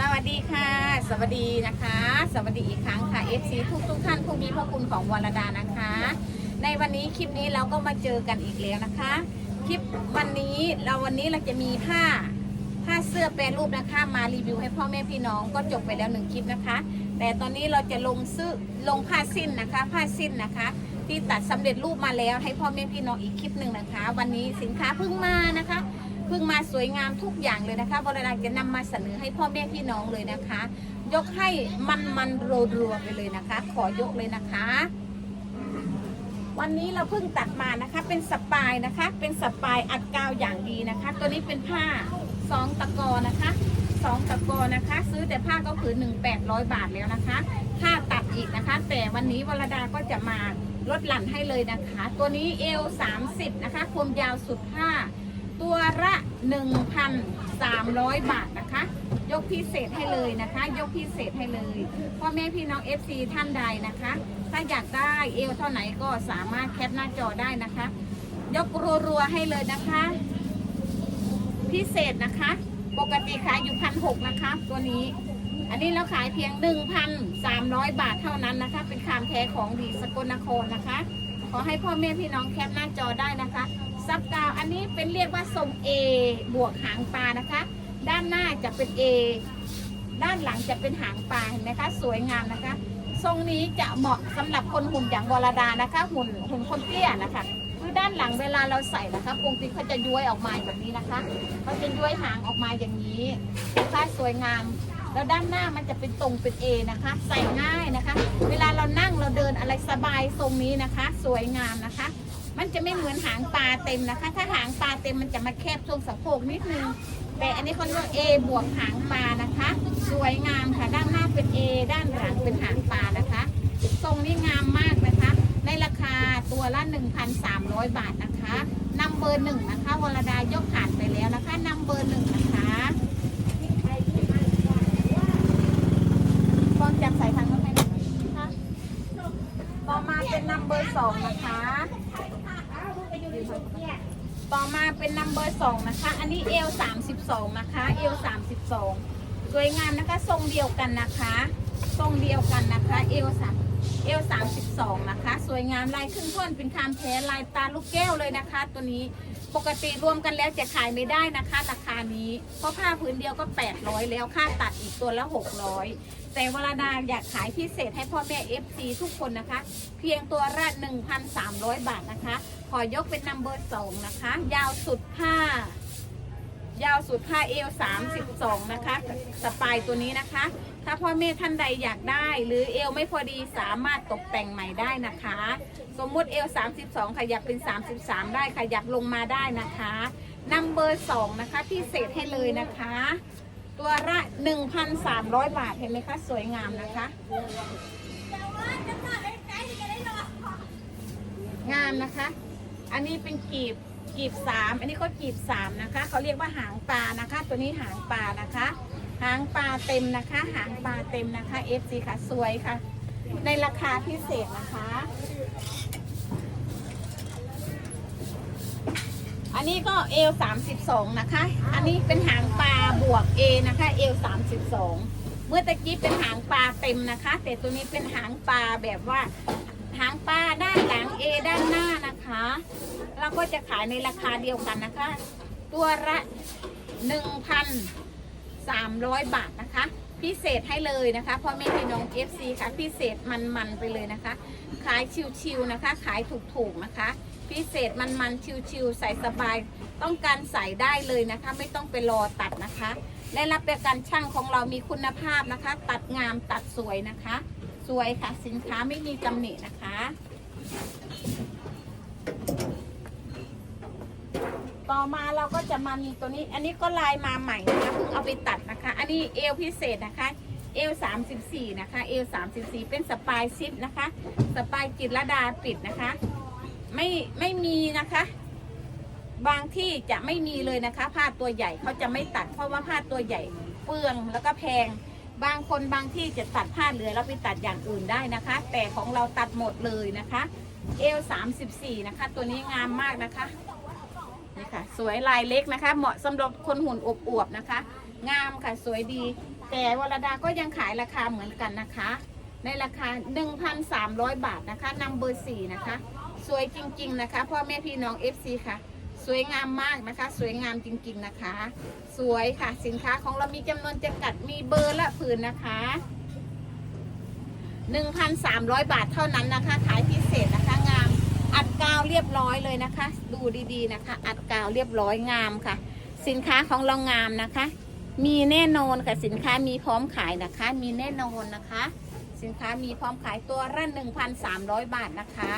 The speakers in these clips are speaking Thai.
สวัสดีค่ะ สวัสดีนะคะ สวัสดีอีกครั้งค่ะ FC ทุกทุกท่านผู้มีพระคุณของวรดานะคะ ในวันนี้คลิปนี้เราก็มาเจอกันอีกแล้วนะคะ คลิปวันนี้เราวันนี้เราจะมีผ้าผ้าเสื้อแปรรูปนะคะมารีวิวให้พ่อแม่พี่น้องก็จบไปแล้วหนึ่งคลิปนะคะ แต่ตอนนี้เราจะลงซื้อลงผ้าสิ้นนะคะ ผ้าสิ้นนะคะ ที่ตัดสำเร็จรูปมาแล้วให้พ่อแม่พี่น้องอีกคลิปหนึ่งนะคะ วันนี้สินค้าเพิ่งมานะคะ เพิ่งมาสวยงามทุกอย่างเลยนะคะวรดาจะนำมาเสนอให้พ่อแม่พี่น้องเลยนะคะ ยกให้มันมันๆรัวไปเลยนะคะ ขอยกเลยนะคะ วันนี้เราเพิ่งตัดมานะคะเป็นสปายนะคะ เป็นสปายอัดกาวอย่างดีนะคะ ตัวนี้เป็นผ้าสองตะกอนะคะสองตะกอนะคะ ซื้อแต่ผ้าก็คือหนึ่งแปดร้อยบาทแล้วนะคะค่าตัดอีกนะคะ แต่วันนี้วรดาก็จะมาลดหลั่นให้เลยนะคะ ตัวนี้เอล30นะคะความยาวสุดผ้า ตัวละ 1,300 บาทนะคะ ยกพิเศษให้เลยนะคะ ยกพิเศษให้เลยพ่อแม่พี่น้อง FC ท่านใดนะคะ ถ้าอยากได้เอวเท่าไหนก็สามารถแคปหน้าจอได้นะคะ ยกรัวๆให้เลยนะคะ พิเศษนะคะ ปกติขายอยู่พันหกนะคะ ตัวนี้ อันนี้เราขายเพียง 1,300 บาทเท่านั้นนะคะ เป็นคามแท้ของดีสกลนครนะคะ ขอให้พ่อแม่พี่น้องแคปหน้าจอได้นะคะ ซับกาวอันนี้เป็นเรียกว่าทรง A บวกหางปลานะคะ ด้านหน้าจะเป็น A ด้านหลังจะเป็นหางปลาเห็นไหมคะ สวยงามนะคะ ทรงนี้จะเหมาะสำหรับคนหุ่นอย่างวรดานะคะ หุ่นหุ่นคนเตี้ยนะคะคือด้านหลังเวลาเราใส่นะคะปกติเขาจะย้วยออกมาแบบนี้นะคะเขาจะย้วยหางออกมาอย่างนี้นะคะสวยงาม แล้วด้านหน้ามันจะเป็นตรงเป็น A นะคะ ใส่ง่ายนะคะ เวลาเรานั่งเราเดินอะไรสบายทรงนี้นะคะ สวยงามนะคะ มันจะไม่เหมือนหางปลาเต็มนะคะ ถ้าหางปลาเต็มมันจะมาแคบช่วงสะโพกนิดนึง แต่อันนี้เขาเรียกว่า A บวกหางปลานะคะ สวยงามค่ะ ด้านหน้าเป็น A ด้านหลังเป็นหางปลานะคะทรงนี้งามมากนะคะ ในราคาตัวละ 1,300 บาทนะคะนำเบอร์หนึ่งนะคะ วรดายกผ่านไปแล้วนะคะนำเบอร์หนึ่งนะคะฟองจับใส่ทางนู้นให้หน่อยนะคะต่อมาเป็นนัมเบอร์สองนะคะ ต่อมาเป็นนัมเบอร์สองนะคะ อันนี้เอลสามสิบสองนะคะเอลสามสิบสองสวยงามนะคะทรงเดียวกันนะคะ ทรงเดียวกันนะคะเอลสามเอลสามสิบสองนะคะ สวยงามลายครึ่งท่อนเป็นคามแท้ลายตาลูกแก้วเลยนะคะ ตัวนี้ปกติรวมกันแล้วจะขายไม่ได้นะคะ ราคานี้ เพราะผ้าพื้นเดียวก็ 800 แล้วค่าตัดอีกตัวละ 600 แต่วลาดาอยากขายพิเศษให้พ่อแม่ FC ทุกคนนะคะ เพียงตัวละ1,300 บาทนะคะ ขอยกเป็นนัมเบอร์สองนะคะ ยาวสุดผ้ายาวสุดผ้าเอว32 นะคะ สปายตัวนี้นะคะ ถ้าพ่อแม่ท่านใดอยากได้ หรือเอวไม่พอดีสามารถตกแต่งใหม่ได้นะคะ สมมุติเอว32 ขยับเป็น 33 ได้ขยับลงมาได้นะคะนัมเบอร์2นะคะพิเศษให้เลยนะคะ ตัวละ 1,300 บาทเห็นไหมคะ สวยงามนะคะ งามนะคะ อันนี้เป็นกีบกีบสามอันนี้ก็กีบสามนะคะเขาเรียกว่าหางปลานะคะ ตัวนี้หางปลานะคะ หางปลาเต็มนะคะ หางปลาเต็มนะคะ FC ค่ะสวยค่ะ ในราคาพิเศษนะคะ อันนี้ก็เอล32นะคะ อันนี้เป็นหางปลาบวก A นะคะเอล32เมื่อตะกี้เป็นหางปลาเต็มนะคะ แต่ตัวนี้เป็นหางปลาแบบว่า หางปลาด้านหลัง A ด้านหน้านะคะ เราก็จะขายในราคาเดียวกันนะคะ ตัวละ1,300 บาทนะคะ พิเศษให้เลยนะคะพ่อแม่พี่น้อง FC ค่ะ พิเศษมันๆไปเลยนะคะ ขายชิวๆนะคะ ขายถูกๆนะคะ พิเศษมันๆชิวๆใส่สบาย ต้องการใส่ได้เลยนะคะ ไม่ต้องไปรอตัดนะคะ และรับประกันช่างของเรามีคุณภาพนะคะ ตัดงามตัดสวยนะคะ สวยค่ะ สินค้าไม่มีตำหนินะคะ ต่อมาเราก็จะมามีตัวนี้ อันนี้ก็ลายมาใหม่นะคะเพิ่งเอาไปตัดนะคะ อันนี้เอวพิเศษนะคะเอว34 นะคะ เอว34 เป็นสปายซิปนะคะ สปายจิตรลดาปิดนะคะ ไม่ไม่มีนะคะ บางที่จะไม่มีเลยนะคะ ผ้าตัวใหญ่เขาจะไม่ตัด เพราะว่าผ้าตัวใหญ่เปลืองแล้วก็แพง บางคนบางที่จะตัดผ้าเหลือแล้วไปตัดอย่างอื่นได้นะคะ แต่ของเราตัดหมดเลยนะคะเอล34 นะคะ ตัวนี้งามมากนะคะนี่ค่ะสวยลายเล็กนะคะ เหมาะสำหรับคนหุ่นอวบนะคะ งามค่ะสวยดี แต่วรดาก็ยังขายราคาเหมือนกันนะคะ ในราคา 1,300 บาทนะคะนัมเบอร์สี่นะคะ สวยจริง ๆ นะคะพ่อแม่พี่น้อง FC ค่ะ สวยงามมากนะคะ สวยงามจริงๆนะคะ สวยค่ะสินค้าของเรามีจำนวนจำกัดมีเบอร์ละผืนนะคะ1,300 บาทเท่านั้นนะคะ ขายพิเศษนะคะ งาม อัดกาวเรียบร้อยเลยนะคะ ดูดีๆนะคะ อัดกาวเรียบร้อยงามค่ะ สินค้าของเรางามนะคะ มีแน่นอนค่ะสินค้ามีพร้อมขายนะคะ มีแน่นอนนะคะ สินค้ามีพร้อมขายตัวละ1,300 บาทนะคะ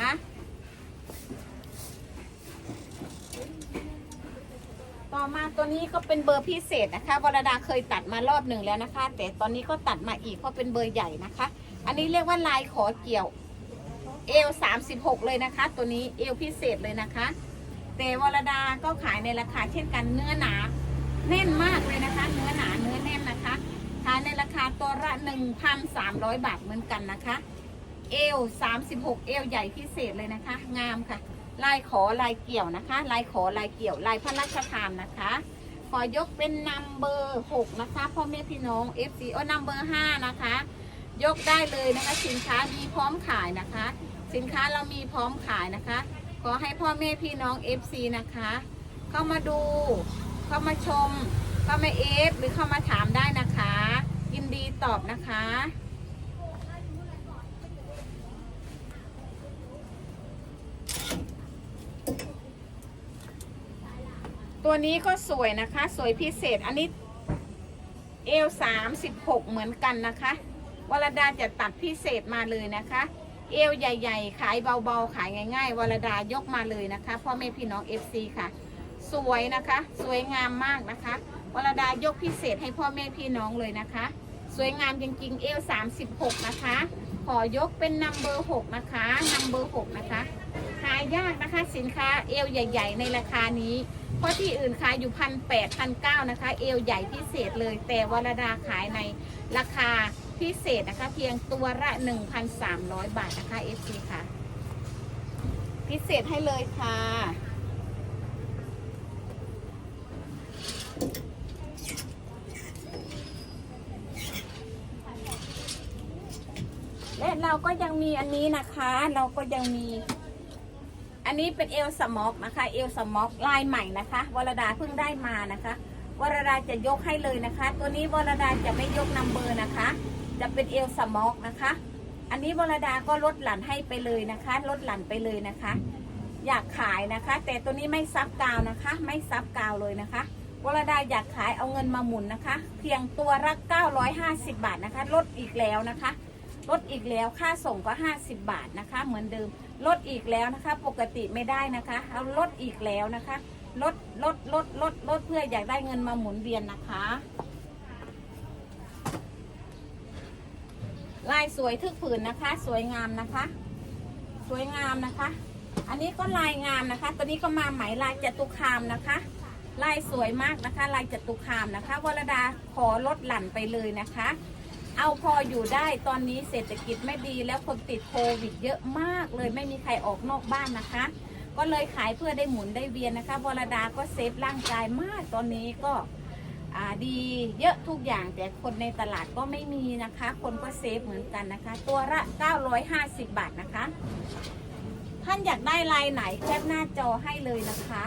ต่อมาตัวนี้ก็เป็นเบอร์พิเศษนะคะวรดาเคยตัดมารอบหนึ่งแล้วนะคะ แต่ตอนนี้ก็ตัดมาอีกเพราะเป็นเบอร์ใหญ่นะคะ อันนี้เรียกว่าลายขอเกี่ยวเอล36เลยนะคะ ตัวนี้เอลพิเศษเลยนะคะแต่วรดาก็ขายในราคาเช่นกันเนื้อหนาแน่นมากเลยนะคะ เนื้อหนาเนื้อแน่นนะคะขายในราคาตัวละ1,300บาทเหมือนกันนะคะ เอล36เอลใหญ่พิเศษเลยนะคะ งามค่ะ ลายขอลายเกี่ยวนะคะ ลายขอลายเกี่ยวลายพระราชทานนะคะ ขอยกเป็นนัมเบอร์6นะคะพ่อแม่พี่น้อง FC โอ้นัมเบอร์5นะคะ ยกได้เลยนะคะ สินค้ามีพร้อมขายนะคะ สินค้าเรามีพร้อมขายนะคะ ขอให้พ่อแม่พี่น้อง FC นะคะเข้ามาดูเข้ามาชมเข้ามาเอฟหรือเข้ามาถามได้นะคะ ยินดีตอบนะคะ ตัวนี้ก็สวยนะคะ สวยพิเศษอันนี้เอลสามสิบหกเหมือนกันนะคะวรดาจะตัดพิเศษมาเลยนะคะ เอวใหญ่ ๆ ขายเบาๆ ขายง่าย ๆวรดายกมาเลยนะคะพ่อแม่พี่น้อง FC ค่ะ สวยนะคะ สวยงามมากนะคะวรดายกพิเศษให้พ่อแม่พี่น้องเลยนะคะ สวยงามจริงๆ เอล36 นะคะ อยกเป็นนัมเบอร์6นะคะนัมเบอร์6นะคะหายากนะคะสินค้าเอวใหญ่ ๆ ในราคานี้ เพราะที่อื่นขายอยู่พันแปดพันเก้านะคะ เอวใหญ่พิเศษเลย แต่วรดาขายในราคาพิเศษนะคะ เพียงตัวละ 1,300 บาทนะคะ FC ค่ะ พิเศษให้เลยค่ะ และเราก็ยังมีอันนี้นะคะ เราก็ยังมี อันนี้เป็นเอลสมอกนะคะ เอลสมอกลายใหม่นะคะวรดาเพิ่งได้มานะคะวรดาจะยกให้เลยนะคะ ตัวนี้วรดาจะไม่ยกนัมเบอร์นะคะ จะเป็นเอลสมอกนะคะ อันนี้วรดาก็ลดหลั่นให้ไปเลยนะคะ ลดหลั่นไปเลยนะคะ อยากขายนะคะ แต่ตัวนี้ไม่ซับกาวนะคะ ไม่ซับกาวเลยนะคะวรดาอยากขายเอาเงินมาหมุนนะคะ เพียงตัวละ950 บาทนะคะ ลดอีกแล้วนะคะ ลดอีกแล้วค่าส่งก็ 50 บาทนะคะ เหมือนเดิมลดอีกแล้วนะคะ ปกติไม่ได้นะคะเอาลดอีกแล้วนะคะลดลดลดลดลดเพื่ออยากได้เงินมาหมุนเวียนนะคะลายสวยทึกผืนนะคะ สวยงามนะคะ สวยงามนะคะ อันนี้ก็ลายงามนะคะ ตัวนี้ก็มาไหมลายจตุคามนะคะ ลายสวยมากนะคะ ลายจตุคามนะคะวรดาขอลดหลั่นไปเลยนะคะ เอาพออยู่ได้ตอนนี้เศรษฐกิจไม่ดีแล้วคนติดโควิด เยอะมากเลยไม่มีใครออกนอกบ้านนะคะ ก็เลยขายเพื่อได้หมุนได้เวียนนะคะวรดาก็เซฟร่างกายมากตอนนี้ก็ดีเยอะทุกอย่างแต่คนในตลาดก็ไม่มีนะคะ คนก็เซฟเหมือนกันนะคะ ตัวละ 950 บาทนะคะ ท่านอยากได้ลายไหนแคปหน้าจอให้เลยนะคะ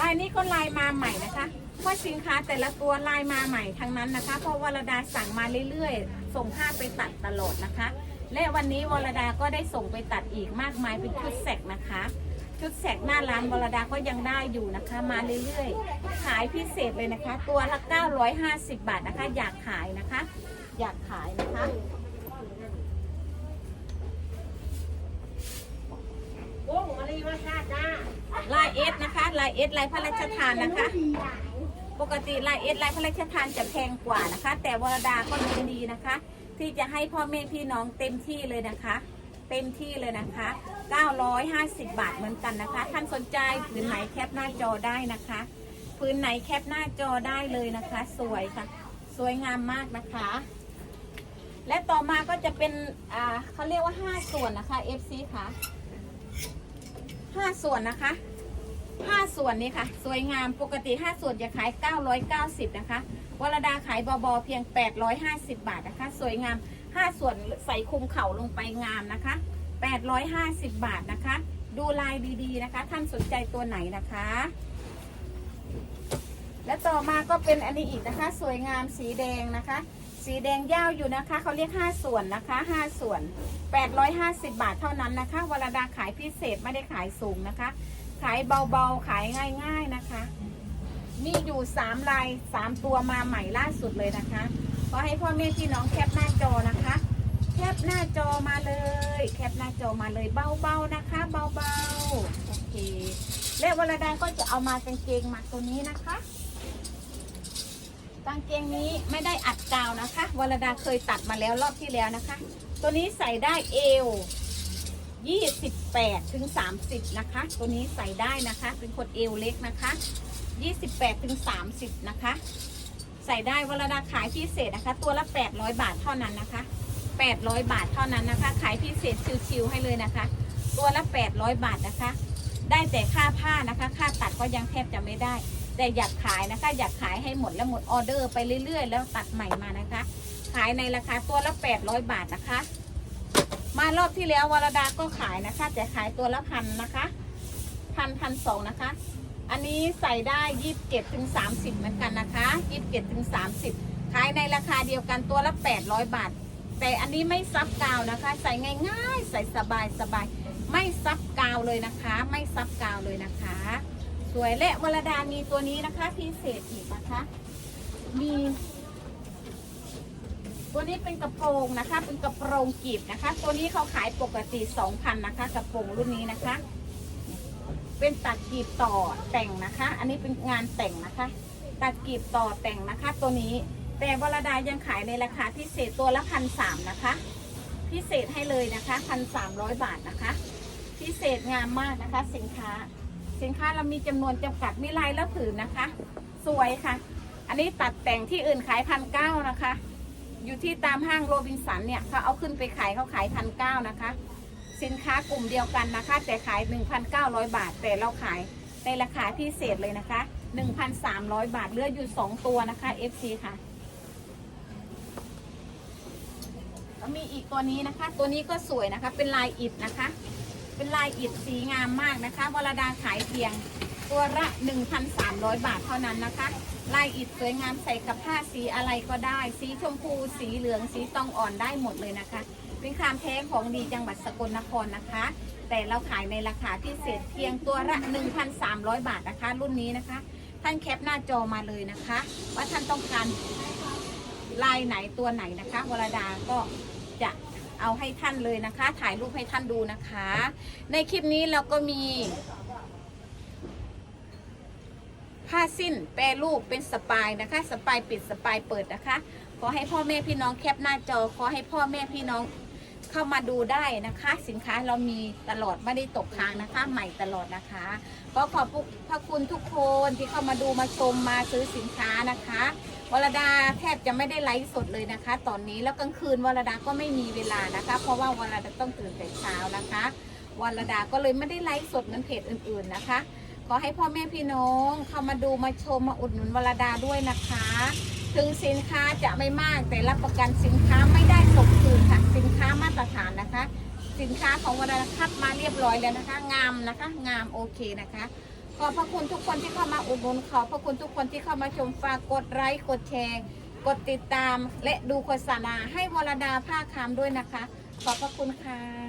ลายนี้ก็ลายมาใหม่นะคะ เพราะสินค้าแต่ละตัวลายมาใหม่ทั้งนั้นนะคะ เพราะวรดาสั่งมาเรื่อยๆ ส่งภาพไปตัดตลอดนะคะ และวันนี้วรดาก็ได้ส่งไปตัดอีกมากมายเป็นชุดแสกนะคะ ชุดแสกหน้าร้านวรดาก็ยังได้อยู่นะคะ มาเรื่อยๆ ขายพิเศษเลยนะคะ ตัวละ 950 บาทนะคะ อยากขายนะคะ อยากขายนะคะโอ้มาลีมาชาจ้าลายเอสนะคะลายเอสลายพระราชทานนะคะ ปกติลายเอสลายพระราชทานจะแพงกว่านะคะ แต่วรดาก็ยินดีนะคะ ที่จะให้พ่อแม่พี่น้องเต็มที่เลยนะคะ เต็มที่เลยนะคะ 950 บาทเหมือนกันนะคะ ท่านสนใจผืนไหนแคปหน้าจอได้นะคะผืนไหนแคปหน้าจอได้เลยนะคะ สวยค่ะ สวยงามมากนะคะ และต่อมาก็จะเป็นอ่าเขาเรียกว่า 5 ส่วนนะคะ FC ค่ะ 5 ส่วนนะคะ ห้าส่วนนี้ค่ะ สวยงามปกติ5ส่วนจะขาย 990 นะคะวรดาขายบอๆเพียง 850 บาทนะคะ สวยงาม5ส่วนใส่คุมเข่าลงไปงามนะคะ 850 บาทนะคะ ดูลายดีๆนะคะ ท่านสนใจตัวไหนนะคะ และต่อมาก็เป็นอันนี้อีกนะคะ สวยงามสีแดงนะคะ สีแดงยาวอยู่นะคะเขาเรียก 5 ส่วนนะคะ 5 ส่วน 850 บาทเท่านั้นนะคะวรดาขายพิเศษไม่ได้ขายสูงนะคะ ขายเบาๆ ขายง่ายๆนะคะมีอยู่3ลาย3ตัวมาใหม่ล่าสุดเลยนะคะขอให้พ่อแม่พี่น้องแคปหน้าจอนะคะ แคปหน้าจอมาเลย แคปหน้าจอมาเลยเบาๆนะคะ เบาๆโอเคและวรดาก็จะเอามากางเกงมาตัวนี้นะคะกางเกงนี้ไม่ได้อัดกาวนะคะวรดาเคยตัดมาแล้วรอบที่แล้วนะคะ ตัวนี้ใส่ได้เอว 28ถึง30 นะคะ ตัวนี้ใส่ได้นะคะ เป็นคนเอวเล็กนะคะ 28ถึง30 นะคะ ใส่ได้วรดาขายพิเศษนะคะ ตัวละ 800 บาทเท่านั้นนะคะ 800 บาทเท่านั้นนะคะ ขายพิเศษชิวๆให้เลยนะคะ ตัวละ 800 บาทนะคะ ได้แต่ค่าผ้านะคะ ค่าตัดก็ยังแทบจะไม่ได้ แต่อยากขายนะคะ อยากขายให้หมดแล้วหมดออเดอร์ไปเรื่อยๆ แล้วตัดใหม่มานะคะ ขายในราคาตัวละ 800 บาทนะคะ มารอบที่แล้ววรดาก็ขายนะคะแต่ขายตัวละพันนะคะพันพันสองนะคะ อันนี้ใส่ได้ยี่สิบเจ็ดถึงสามสิบเหมือนกันนะคะยี่สิบเจ็ดถึงสามสิบขายในราคาเดียวกันตัวละแปดร้อยบาท แต่อันนี้ไม่ซับกาวนะคะ ใส่ง่ายๆ ใส่สบายสบายไม่ซับกาวเลยนะคะ ไม่ซับกาวเลยนะคะ สวยและวรดามีตัวนี้นะคะพิเศษอีกนะคะ มี ตัวนี้เป็นกระโปรงนะคะ เป็นกระโปรงกีบนะคะ ตัวนี้เขาขายปกติ 2,000นะคะ กระโปรงรุ่นนี้นะคะ เป็นตัดกีบต่อแต่งนะคะ อันนี้เป็นงานแต่งนะคะ ตัดกีบต่อแต่งนะคะ ตัวนี้ แต่วรดายังขายในราคาพิเศษตัวละพันสามนะคะ พิเศษให้เลยนะคะพันสามร้อยบาทนะคะ พิเศษงามมากนะคะ สินค้า สินค้าเรามีจำนวนจำกัดมีลายและผืนนะคะ สวยค่ะ อันนี้ตัดแต่งที่อื่นขายพันเก้านะคะ อยู่ที่ตามห้างโรบินสันเนี่ยเขาเอาขึ้นไปขายเขาขายพันเก้านะคะ สินค้ากลุ่มเดียวกันนะคะ แต่ขาย 1,900 บาท แต่เราขายในราคาพิเศษเลยนะคะ 1,300 บาทเลือดอยู่ 2 ตัวนะคะ FC ค่ะแล้วมีอีกตัวนี้นะคะ ตัวนี้ก็สวยนะคะ เป็นลายอิฐนะคะ เป็นลายอิฐสีงามมากนะคะวรดาขายเพียงตัวละ 1,300 บาทเท่านั้นนะคะ ลายอิฐสวยงามใส่กับผ้าสีอะไรก็ได้ สีชมพู สีเหลือง สีตองอ่อนได้หมดเลยนะคะ เป็นคามแท้ของดีจังหวัดสกลนครนะคะ แต่เราขายในราคาพิเศษเพียงตัวละ 1,300 บาทนะคะ รุ่นนี้นะคะ ท่านแคปหน้าจอมาเลยนะคะ ว่าท่านต้องการลายไหนตัวไหนนะคะ วรดาก็จะเอาให้ท่านเลยนะคะ ถ่ายรูปให้ท่านดูนะคะ ในคลิปนี้เราก็มี ผ้าสิ้นแปรรูปเป็นสปายนะคะ สปายปิดสปายเปิดนะคะ ขอให้พ่อแม่พี่น้องแคปหน้าจอ ขอให้พ่อแม่พี่น้องเข้ามาดูได้นะคะ สินค้าเรามีตลอดไม่ได้ตกค้างนะคะ ใหม่ตลอดนะคะก็ขอบพระคุณทุกคนที่เข้ามาดูมาชมมาซื้อสินค้านะคะวรดาแทบจะไม่ได้ไลฟ์สดเลยนะคะ ตอนนี้แล้วกลางคืนวรดาก็ไม่มีเวลานะคะ เพราะว่าวรดาต้องตื่นแต่เช้านะคะวรดาก็เลยไม่ได้ไลฟ์สดเหมือนเพจอื่นๆนะคะ ขอให้พ่อแม่พี่น้องเข้ามาดูมาชมมาอุดหนุนวรดาด้วยนะคะ ถึงสินค้าจะไม่มากแต่รับประกันสินค้าไม่ได้ส่งคืนค่ะสินค้ามาตรฐานนะคะ สินค้าของวรดาคัดมาเรียบร้อยแล้วนะคะ งามนะคะ งามโอเคนะคะขอบพระคุณทุกคนที่เข้ามาอุดหนุนขอบพระคุณทุกคนที่เข้ามาชมฝากกดไลค์กดแชร์กดติดตามและดูโฆษณาให้วรดาภาคคำด้วยนะคะ ขอบพระคุณค่ะ